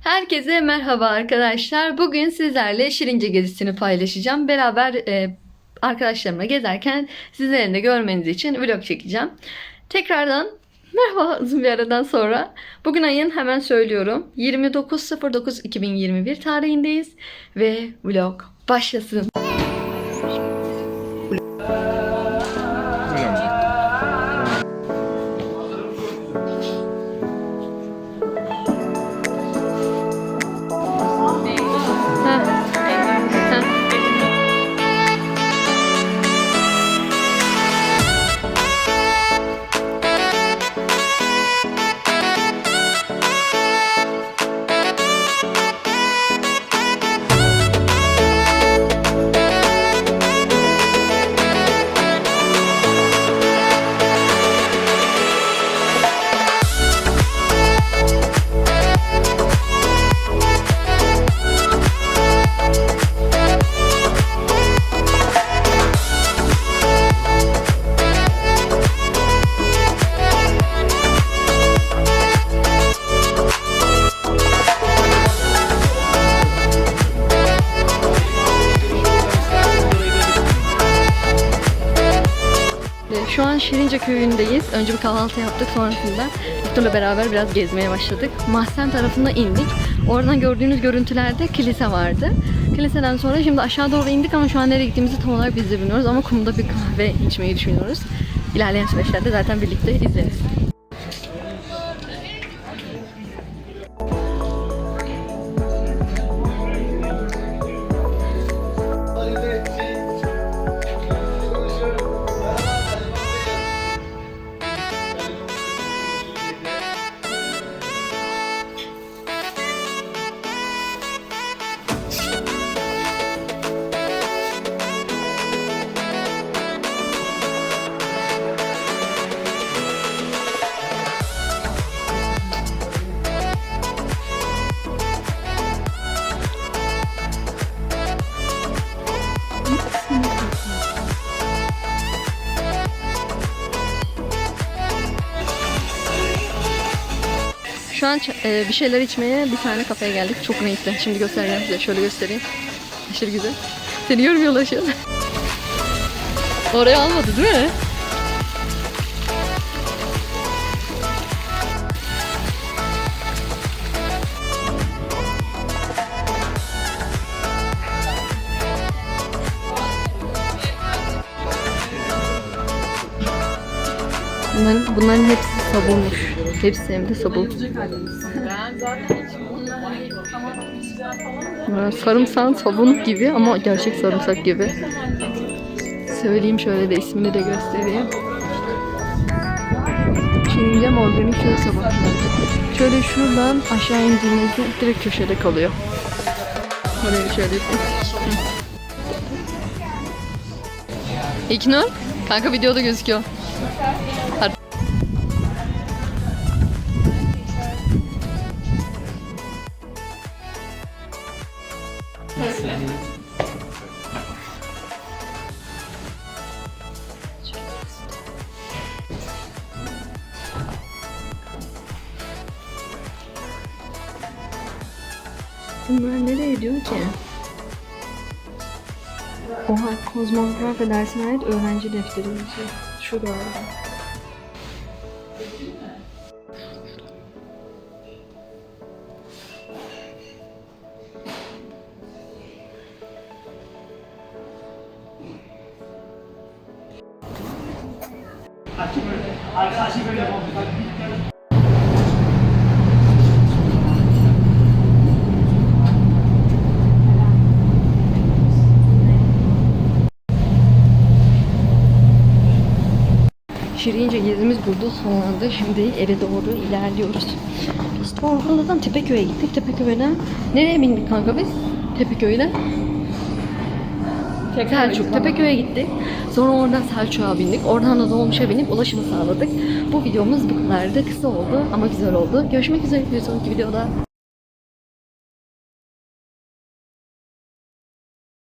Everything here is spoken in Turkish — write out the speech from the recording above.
Herkese merhaba arkadaşlar. Bugün sizlerle Şirince gezisini paylaşacağım. Beraber e, arkadaşlarımla gezerken sizlerin de görmeniz için vlog çekeceğim. Tekrardan merhaba uzun bir aradan sonra. Bugün ayın hemen söylüyorum. 29.09.2021 tarihindeyiz. Ve vlog başlasın. Şu an Şirince köyündeyiz. Önce bir kahvaltı yaptık sonrasında Viktor'la beraber biraz gezmeye başladık. Mahzen tarafına indik. Oradan gördüğünüz görüntülerde kilise vardı. Kiliseden sonra şimdi aşağı doğru indik ama şu an nereye gittiğimizi tam olarak biz de bilmiyoruz ama kumda bir kahve içmeyi düşünüyoruz. İlerleyen süreçlerde zaten birlikte izleriz. Şu an e, bir şeyler içmeye bir tane kafeye geldik. Çok renkli. Şimdi göstereceğim size. Şöyle göstereyim. Aşırı güzel. Seni görmüyorlar şu an. Oraya almadı değil mi? Bunların, bunların hepsi sabunmuş. Hepsi hem de sabun. Bunlar Sarımsağın sabun gibi ama gerçek sarımsak gibi. Söyleyeyim şöyle de ismini de göstereyim. Çiğneyeceğim organik köy sabahları. Şöyle şuradan aşağı indiğinizde direkt köşede kalıyor. Oraya şöyle yapayım. İknur, kanka videoda gözüküyor. Bunlar nereye diyor ki? Oha kozmografi dersine ait öğrenci defteri Şirince gezimiz burada sonlandı. Şimdi eve doğru ilerliyoruz. Biz Torbalı'dan Tepeköy'e gittik. Tepeköy'den nereye bindik kanka biz? Tepeköy'den Selçuk, Tepeköy'e gittik. Sonra oradan Selçuk'a bindik. Oradan da dolmuşa binip ulaşımı sağladık. Bu videomuz bu kadardı. Kısa oldu ama güzel oldu. Görüşmek üzere bir sonraki videoda.